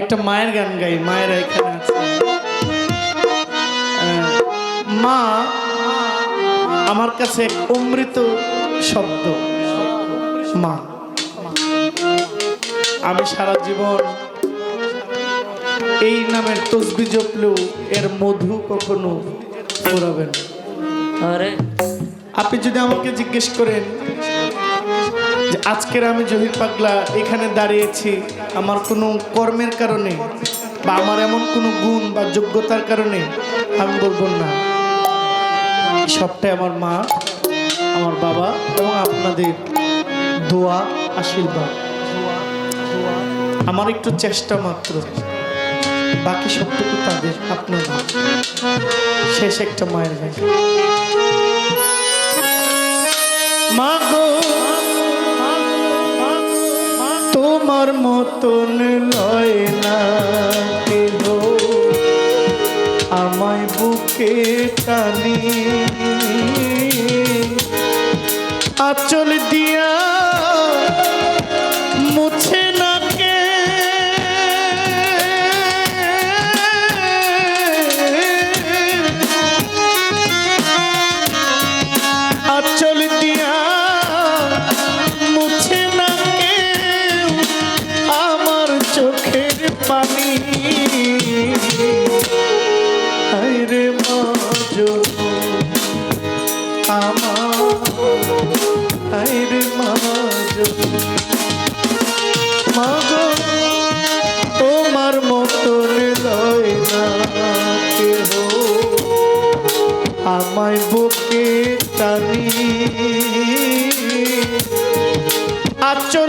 একটা মায়ের গান গাই মায়ের এখানে আছে। মা আমার কাছে এক অমৃত শব্দ। মা আমি সারা জীবন এই নামের তসবি জপলেও এর মধু কখনো ফুরাবে না। আরে। আপনি যদি আমাকে জিজ্ঞেস করেন আজকের আমি জহির পাগলা এখানে দাঁড়িয়েছি, আমার কোনো কর্মের কারণে বা আমার এমন কোনো গুণ বা যোগ্যতার কারণে আমি বলব না। সবটাই আমার মা, আমার বাবা এবং আপনাদের দোয়া, আশীর্বাদ। আমার একটু চেষ্টা মাত্র, বাকি সবটুকু তাদের, আপনাদের। শেষ একটা মায়ের গান। মাগো তোমার মতন লয় না কেহ। আমায় বুকে টানি। আচল আমার রে মাজ মাগো তোমার মতন লয় না কেহ। আমায় বুকে টানি। আচল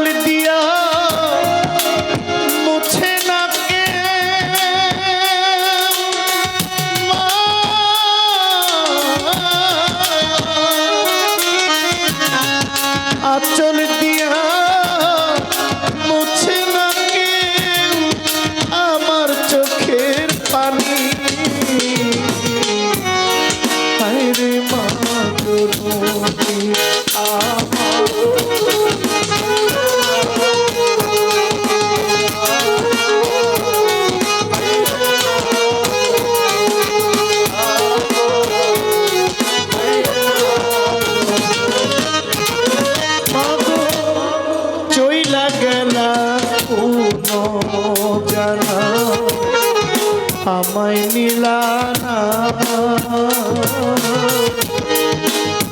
আমায় নিলানা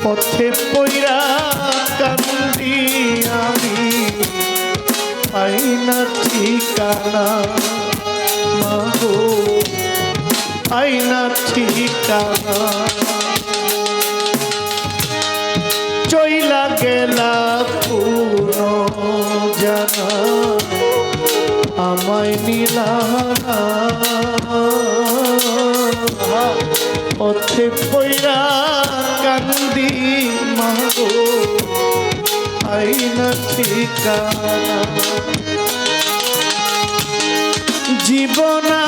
পথে পইরা কান্দি আমি। পাই না ঠিকানা মাগো। পাই না ঠিকানা। চইলা গেলা পুরো জানা। আমায় নিলানা পথে পইরা কান্দি মাগো আইনা ঠিকানা। জীবনা